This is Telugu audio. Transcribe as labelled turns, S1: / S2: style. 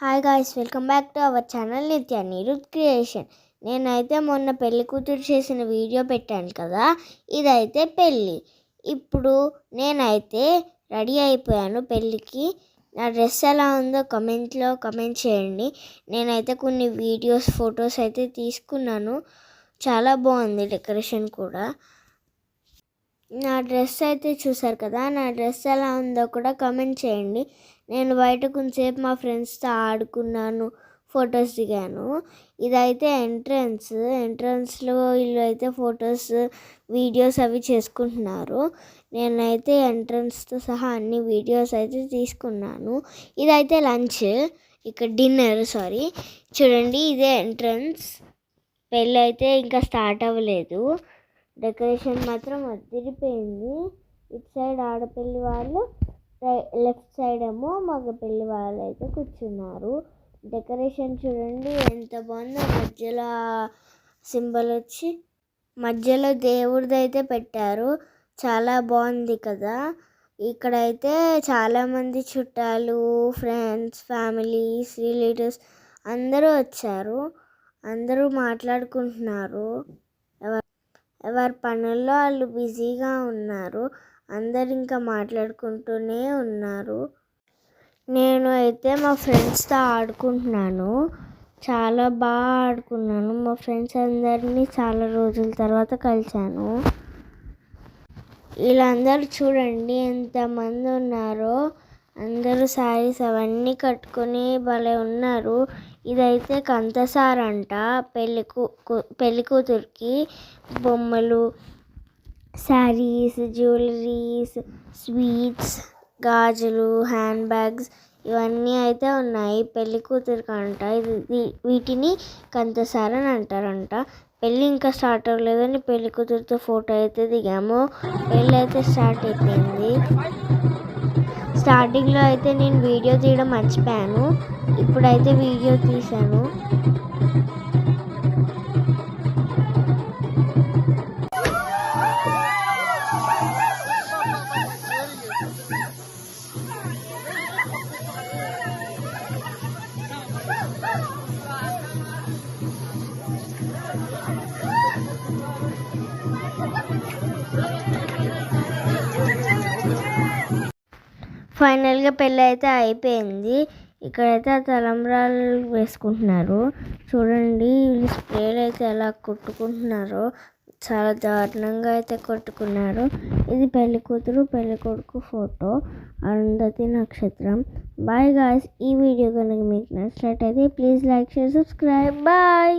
S1: Hi guys welcome back to our channel Nitya నిరుత్ creation నేనైతే మొన్న పెళ్ళి కూతురు చేసిన వీడియో పెట్టాను కదా ఇదైతే పెళ్ళి ఇప్పుడు నేనైతే రెడీ అయిపోయాను పెళ్ళికి నా డ్రెస్ ఎలా ఉందో కమెంట్లో కమెంట్ చేయండి. నేనైతే కొన్ని వీడియోస్ ఫొటోస్ అయితే తీసుకున్నాను. చాలా బాగుంది డెకరేషన్ కూడా. నా డ్రెస్ అయితే చూసారు కదా నా డ్రెస్ ఎలా ఉందో కూడా కమెంట్ చేయండి. నేను బయట కొంచెంసేపు మా ఫ్రెండ్స్తో ఆడుకున్నాను ఫొటోస్ దిగాను. ఇదైతే ఎంట్రన్స్ ఎంట్రన్స్లో వీళ్ళు అయితే ఫొటోస్ వీడియోస్ అవి చేసుకుంటున్నారు. నేనైతే ఎంట్రన్స్తో సహా అన్ని వీడియోస్ అయితే తీసుకున్నాను. ఇదైతే లంచ్ ఇక్కడ డిన్నర్ సారీ. చూడండి ఇదే ఎంట్రన్స్. పెళ్ళి అయితే ఇంకా స్టార్ట్ అవ్వలేదు. డెకరేషన్ మాత్రం అదిరిపోయింది. ఇటు సైడ్ ఆడపల్లి వాళ్ళు లెఫ్ట్ సైడ్ ఏమో మగ పెళ్ళి వాళ్ళు అయితే కూర్చున్నారు. డెకరేషన్ చూడండి ఎంత బాగుందో. మధ్యలో సింబల్ వచ్చి మధ్యలో దేవుడిది అయితే పెట్టారు. చాలా బాగుంది కదా. ఇక్కడైతే చాలామంది చుట్టాలు ఫ్రెండ్స్ ఫ్యామిలీస్ రిలేటివ్స్ అందరూ వచ్చారు. అందరూ మాట్లాడుకుంటున్నారు. ఎవరి పనుల్లో వాళ్ళు బిజీగా ఉన్నారు. అందరు ఇంకా మాట్లాడుకుంటూనే ఉన్నారు. నేను అయితే మా ఫ్రెండ్స్తో ఆడుకుంటున్నాను. చాలా బాగా ఆడుకున్నాను. మా ఫ్రెండ్స్ అందరినీ చాలా రోజుల తర్వాత కలిశాను. వీళ్ళందరూ చూడండి ఎంతమంది ఉన్నారో. అందరూ శారీస్ అవన్నీ కట్టుకుని భలే ఉన్నారు. ఇదైతే కంతసార్ అంట కూ పెళ్ళి కూతురికి బొమ్మలు శారీస్ జ్యువెలరీస్ స్వీట్స్ గాజులు హ్యాండ్ బ్యాగ్స్ ఇవన్నీ అయితే ఉన్నాయి. పెళ్ళి కూతురికి అంట ఇది వీటిని కంతసార అని అంటారంట. పెళ్ళి ఇంకా స్టార్ట్ అవ్వలేదని పెళ్ళి కూతురుతో ఫోటో అయితే దిగాము. పెళ్ళి అయితే స్టార్ట్ అయిపోయింది. స్టార్టింగ్లో అయితే నేను వీడియో తీయడం మర్చిపోయాను. ఇప్పుడైతే వీడియో తీశాను. ఫైనల్గా పెళ్ళి అయితే అయిపోయింది. ఇక్కడైతే ఆ తలంబ్రాలు వేసుకుంటున్నారు. చూడండి వీళ్ళు స్ప్రేలు అయితే ఎలా కొట్టుకుంటున్నారో. చాలా దారుణంగా అయితే కొట్టుకున్నారు. ఇది పెళ్ళి కూతురు పెళ్ళి కొడుకు ఫోటో. అరుంధతి నక్షత్రం. బాయ్ గాయస్ ఈ వీడియో కనుక మీకు నచ్చినట్టయితే please like share subscribe. Bye!